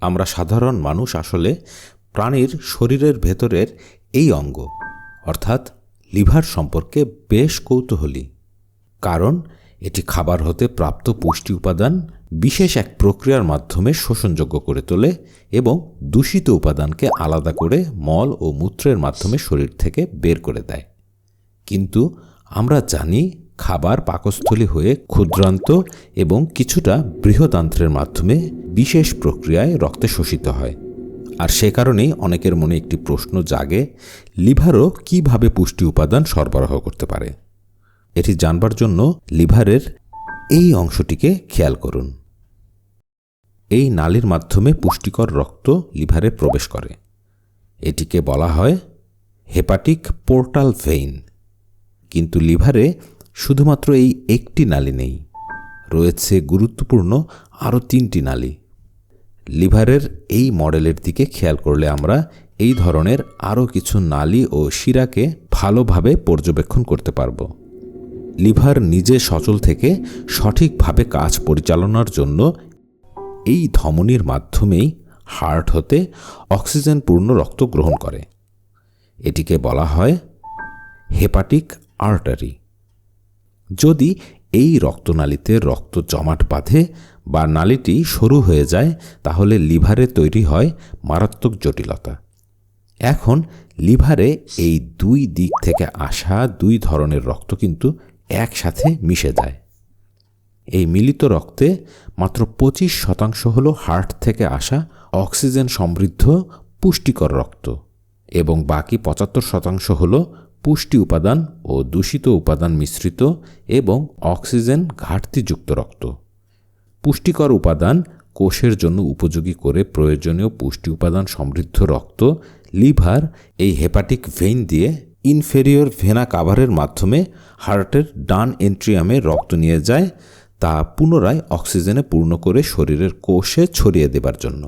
আমরা সাধারণ মানুষ আসলে প্রাণীর শরীরের ভেতরের এই অঙ্গ, অর্থাৎ লিভার সম্পর্কে বেশ কৌতূহলী। কারণ এটি খাবার হতে প্রাপ্ত পুষ্টি উপাদান বিশেষ এক প্রক্রিয়ার মাধ্যমে শোষণযোগ্য করে তোলে এবং দূষিত উপাদানকে আলাদা করে মল ও মূত্রের মাধ্যমে শরীর থেকে বের করে দেয়। কিন্তু আমরা জানি খাবার পাকস্থলী হয়ে ক্ষুদ্রান্ত এবং কিছুটা বৃহদান্ত্রের মাধ্যমে বিশেষ প্রক্রিয়ায় রক্তে শোষিত হয়। আর সে কারণেই অনেকের মনে একটি প্রশ্ন জাগে, লিভারও কীভাবে পুষ্টি উপাদান সরবরাহ করতে পারে? এটি জানবার জন্য লিভারের এই অংশটিকে খেয়াল করুন। এই নালীর মাধ্যমে পুষ্টিকর রক্ত লিভারে প্রবেশ করে। এটিকে বলা হয় হেপাটিক পোর্টাল ভেইন। কিন্তু লিভারে শুধুমাত্র এই একটি নালী নেই, রয়েছে গুরুত্বপূর্ণ আরও তিনটি নালী। লিভারের এই মডেলের দিকে খেয়াল করলে আমরা এই ধরনের আরও কিছু নালী ও শিরাকে ভালোভাবে পর্যবেক্ষণ করতে পারব। লিভার নিজে সচল থেকে সঠিকভাবে কাজ পরিচালনার জন্য এই ধমনির মাধ্যমেই হার্ট হতে অক্সিজেনপূর্ণ রক্ত গ্রহণ করে। এটিকে বলা হয় হেপাটিক আর্টারি। যদি এই রক্তনালীতে রক্ত জমাট বাঁধে বা নালীটি সরু হয়ে যায়, তাহলে লিভারে তৈরি হয় মারাত্মক জটিলতা। এখন লিভারে এই দুই দিক থেকে আসা দুই ধরনের রক্ত কিন্তু একসাথে মিশে যায়। এই মিলিত রক্তে মাত্র পঁচিশ শতাংশ হল হার্ট থেকে আসা অক্সিজেন সমৃদ্ধ পুষ্টিকর রক্ত এবং বাকি পঁচাত্তর শতাংশ হল পুষ্টি উপাদান ও দূষিত উপাদান মিশ্রিত এবং অক্সিজেন ঘাটতিযুক্ত রক্ত। পুষ্টিকর উপাদান কোষের জন্য উপযোগী করে প্রয়োজনীয় পুষ্টি উপাদান সমৃদ্ধ রক্ত, লিভার, এই হেপাটিক ভেইন দিয়ে ইনফেরিয়র ভেনা কাভারের মাধ্যমে হার্টের ডান এন্ট্রিয়ামে রক্ত নিয়ে যায়, তা পুনরায় অক্সিজেনে পূর্ণ করে শরীরের কোষে ছড়িয়ে দেবার জন্য।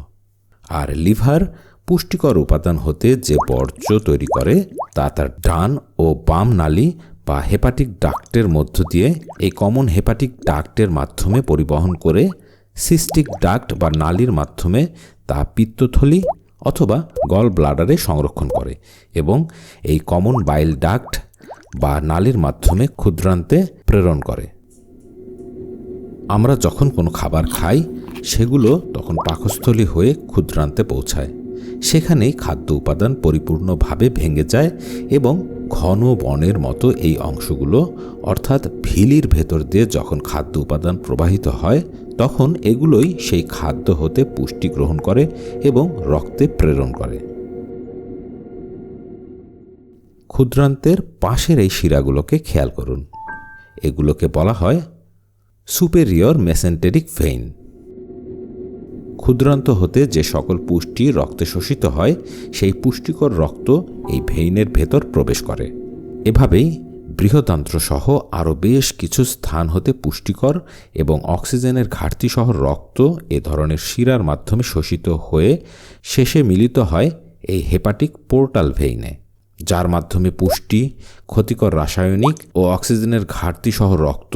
আর লিভার পুষ্টিকর উপাদান হতে যে বর্জ্য তৈরি করে, তা তার ডান ও বাম নালী বা হেপাটিক ডাক্টের মধ্য দিয়ে এই কমন হেপাটিক ডাক্টের মাধ্যমে পরিবহন করে সিস্টিক ডাক্ট বা নালীর মাধ্যমে তা পিত্তথলি অথবা গল ব্লাডারে সংরক্ষণ করে এবং এই কমন বাইল ডাক্ট বা নালীর মাধ্যমে ক্ষুদ্রান্তে প্রেরণ করে। আমরা যখন কোনো খাবার খাই, সেগুলো তখন পাকস্থলী হয়ে ক্ষুদ্রান্তে পৌঁছায়। সেখানেই খাদ্য উপাদান পরিপূর্ণভাবে ভেঙে যায় এবং ঘন বনের মতো এই অংশগুলো, অর্থাৎ ভিলির ভেতর দিয়ে যখন খাদ্য উপাদান প্রবাহিত হয়, তখন এগুলোই সেই খাদ্য হতে পুষ্টি গ্রহণ করে এবং রক্তে প্রেরণ করে। ক্ষুদ্রান্তের পাশের এই শিরাগুলোকে খেয়াল করুন। এগুলোকে বলা হয় সুপেরিয়র মেসেন্টেরিক ভেইন ক্ষুদ্রান্ত হতে যে সকল পুষ্টি রক্তে শোষিত হয়, সেই পুষ্টিকর রক্ত এই ভেইনের ভেতর প্রবেশ করে। এভাবেই বৃহদান্ত্র সহ আরও বেশ কিছু স্থান হতে পুষ্টিকর এবং অক্সিজেনের ঘাটতি সহ রক্ত এ ধরনের শিরার মাধ্যমে শোষিত হয়ে শেষে মিলিত হয় এই হেপাটিক পোর্টাল ভেইনে, যার মাধ্যমে পুষ্টি, ক্ষতিকর রাসায়নিক ও অক্সিজেনের ঘাটতি সহ রক্ত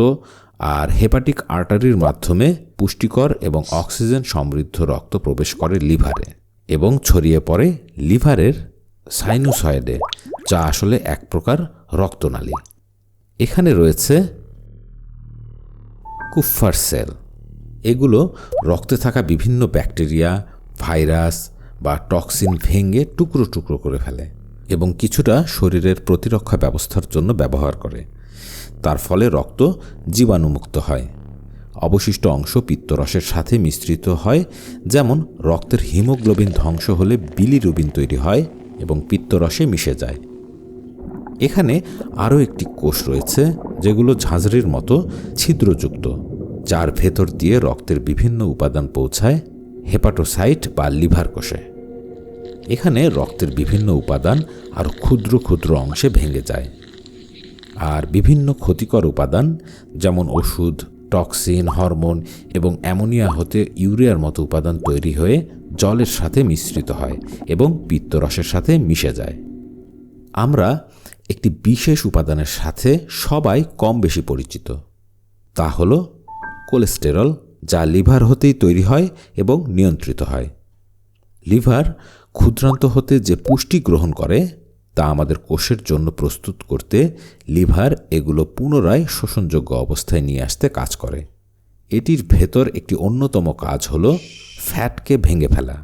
আর হেপাটিক আর্টারির মাধ্যমে পুষ্টিকর এবং অক্সিজেন সমৃদ্ধ রক্ত প্রবেশ করে লিভারে এবং ছড়িয়ে পড়ে লিভারের সাইনোসয়েডে, যা আসলে এক প্রকার রক্তনালী। এখানে রয়েছে কুফার সেল। এগুলো রক্তে থাকা বিভিন্ন ব্যাকটেরিয়া, ভাইরাস বা টক্সিন ভেঙে টুকরো টুকরো করে ফেলে এবং কিছুটা শরীরের প্রতিরক্ষা ব্যবস্থার জন্য ব্যবহার করে। তার ফলে রক্ত জীবাণুমুক্ত হয়। অবশিষ্ট অংশ পিত্তরসের সাথে মিশ্রিত হয়, যেমন রক্তের হিমোগ্লোবিন ধ্বংস হলে বিলিরুবিন তৈরি হয় এবং পিত্তরসে মিশে যায়। এখানে আরও একটি কোষ রয়েছে, যেগুলো ঝাঁঝরির মতো ছিদ্রযুক্ত, যার ভেতর দিয়ে রক্তের বিভিন্ন উপাদান পৌঁছায় হেপাটোসাইট বা লিভার কোষে। এখানে রক্তের বিভিন্ন উপাদান আরও ক্ষুদ্র ক্ষুদ্র অংশে ভেঙে যায়। আর বিভিন্ন ক্ষতিকর উপাদান, যেমন ওষুধ, টক্সিন, হরমোন এবং অ্যামোনিয়া হতে ইউরিয়ার মতো উপাদান তৈরি হয়ে জলের সাথে মিশ্রিত হয় এবং পিত্তরসের সাথে মিশে যায়। আমরা একটি বিশেষ উপাদানের সাথে সবাই কম বেশি পরিচিত। তা হল কোলেস্টেরল, যা লিভার হতেই তৈরি হয় এবং নিয়ন্ত্রিত হয়। লিভার ক্ষুদ্রান্ত হতে যে পুষ্টি গ্রহণ করে তা আমাদের কোষের জন্য প্রস্তুত করতে লিভার এগুলো পুনরায় শোষণযোগ্য অবস্থায় নিয়ে আসতে কাজ করে। এটির ভেতর একটি অন্যতম কাজ হল ফ্যাটকে ভেঙে ফেলা।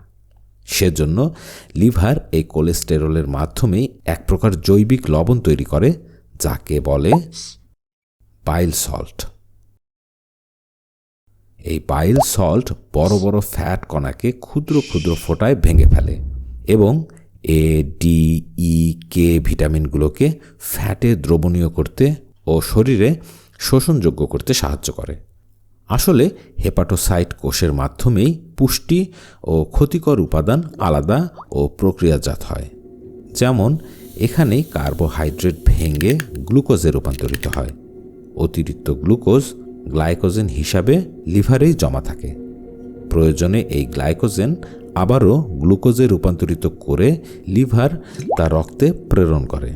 সেজন্য লিভার এই কোলেস্টেরলের মাধ্যমেই এক প্রকার জৈবিক লবণ তৈরি করে, যাকে বলে পাইল সল্ট। এই পাইল সল্ট বড় বড় ফ্যাট কণাকে ক্ষুদ্র ক্ষুদ্র ফোঁটায় ভেঙে ফেলে এবং এ ডি ই কে ভিটামিনগুলোকে ফ্যাটে দ্রবণীয় করতে ও শরীরে শোষণযোগ্য করতে সাহায্য করে। আসলে হেপাটোসাইট কোষের মাধ্যমেই পুষ্টি ও ক্ষতিকর উপাদান আলাদা ও প্রক্রিয়াজাত হয়। যেমন, এখানেই কার্বোহাইড্রেট ভেঙে গ্লুকোজে রূপান্তরিত হয়। অতিরিক্ত গ্লুকোজ গ্লাইকোজেন হিসাবে লিভারেই জমা থাকে। প্রয়োজনে এই গ্লাইকোজেন আবারও গ্লুকোজে রূপান্তরিত করে লিভার তা রক্তে প্রেরণ করে।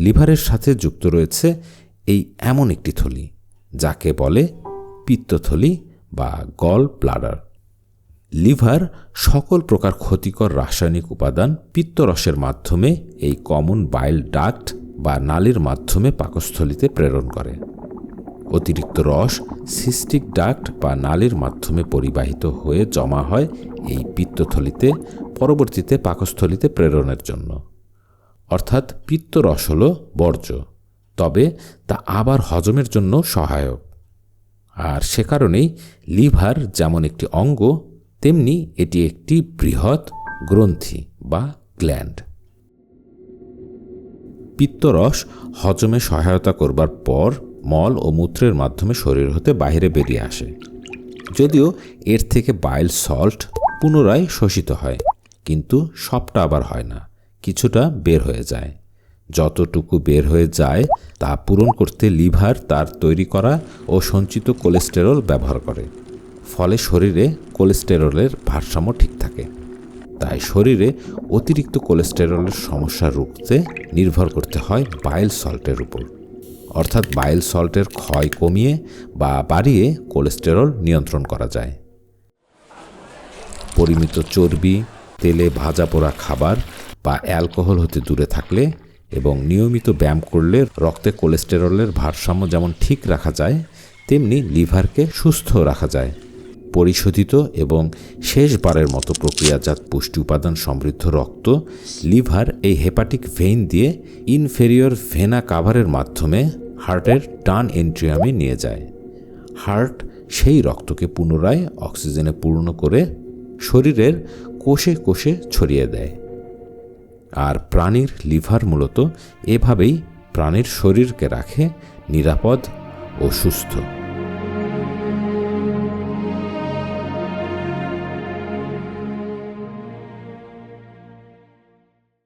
লিভারের সাথে যুক্ত রয়েছে এই এমন একটি থলি, যাকে বলে পিত্তথলি বা গল ব্লাডার। লিভার সকল প্রকার ক্ষতিকর রাসায়নিক উপাদান পিত্তরসের মাধ্যমে এই কমন বাইল ডাক্ট বা নালীর মাধ্যমে পাকস্থলিতে প্রেরণ করে। অতিরিক্ত রস, সিস্টিক ডাক্ট বা নালীর মাধ্যমে পরিবাহিত হয়ে জমা হয় এই পিত্তথলিতে, পরবর্তীতে পাকস্থলিতে প্রেরণের জন্য। অর্থাৎ পিত্তরস হল বর্জ্য, তবে তা আবার হজমের জন্য সহায়ক। আর সে কারণেই লিভার যেমন একটি অঙ্গ, তেমনি এটি একটি বৃহৎ গ্রন্থি বা গ্ল্যান্ড। পিত্তরস হজমে সহায়তা করবার পর মল ও মূত্রের মাধ্যমে শরীর হতে বাইরে বেরিয়ে আসে। যদিও এর থেকে বাইল সল্ট পুনরায় শোষিত হয়, কিন্তু সবটা আবার হয় না, কিছুটা বের হয়ে যায়। যতটুকু বের হয়ে যায়, তা পূরণ করতে লিভার তার তৈরি করা ও সঞ্চিত কোলেস্টেরল ব্যবহার করে। ফলে শরীরে কোলেস্টেরলের ভারসাম্য ঠিক থাকে। তাই শরীরে অতিরিক্ত কোলেস্টেরলের সমস্যা রুখতে নির্ভর করতে হয় বাইল সল্টের উপর। অর্থাৎ বাইল সল্টের ক্ষয় কমিয়ে বা বাড়িয়ে কোলেস্টেরল নিয়ন্ত্রণ করা যায়। পরিমিত চর্বি, তেলে ভাজা পোড়া খাবার বা অ্যালকোহল হতে দূরে থাকলে এবং নিয়মিত ব্যায়াম করলে রক্তে কোলেস্টেরলের ভারসাম্য যেমন ঠিক রাখা যায়, তেমনি লিভারকে সুস্থ রাখা যায়। পরিশোধিত এবং শেষবারের মতো প্রক্রিয়াজাত পুষ্টি উপাদান সমৃদ্ধ রক্ত, লিভার, এই হেপাটিক ভেইন দিয়ে ইনফেরিয়র ভেনা কাভারের মাধ্যমে হার্টের টান এন্ট্রিয়ামে নিয়ে যায়। হার্ট সেই রক্তকে পুনরায় অক্সিজেনে পূর্ণ করে শরীরের কোষে কোষে ছড়িয়ে দেয়। আর প্রাণীর লিভার মূলত এভাবেই প্রাণীর শরীরকে রাখে নিরাপদ ও সুস্থ।